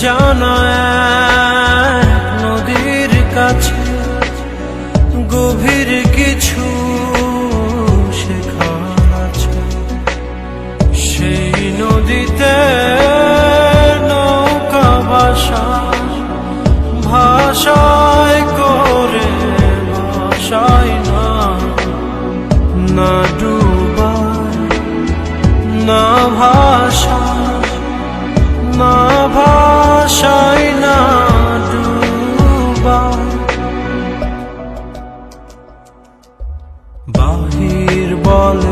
জানা নদীর কাছে, গভীর কিছু আছে। সেই নদীতে নৌকা ভাষা ভাষায় করে ভাষায় না না ডুবা না ভাষা বাহির বলে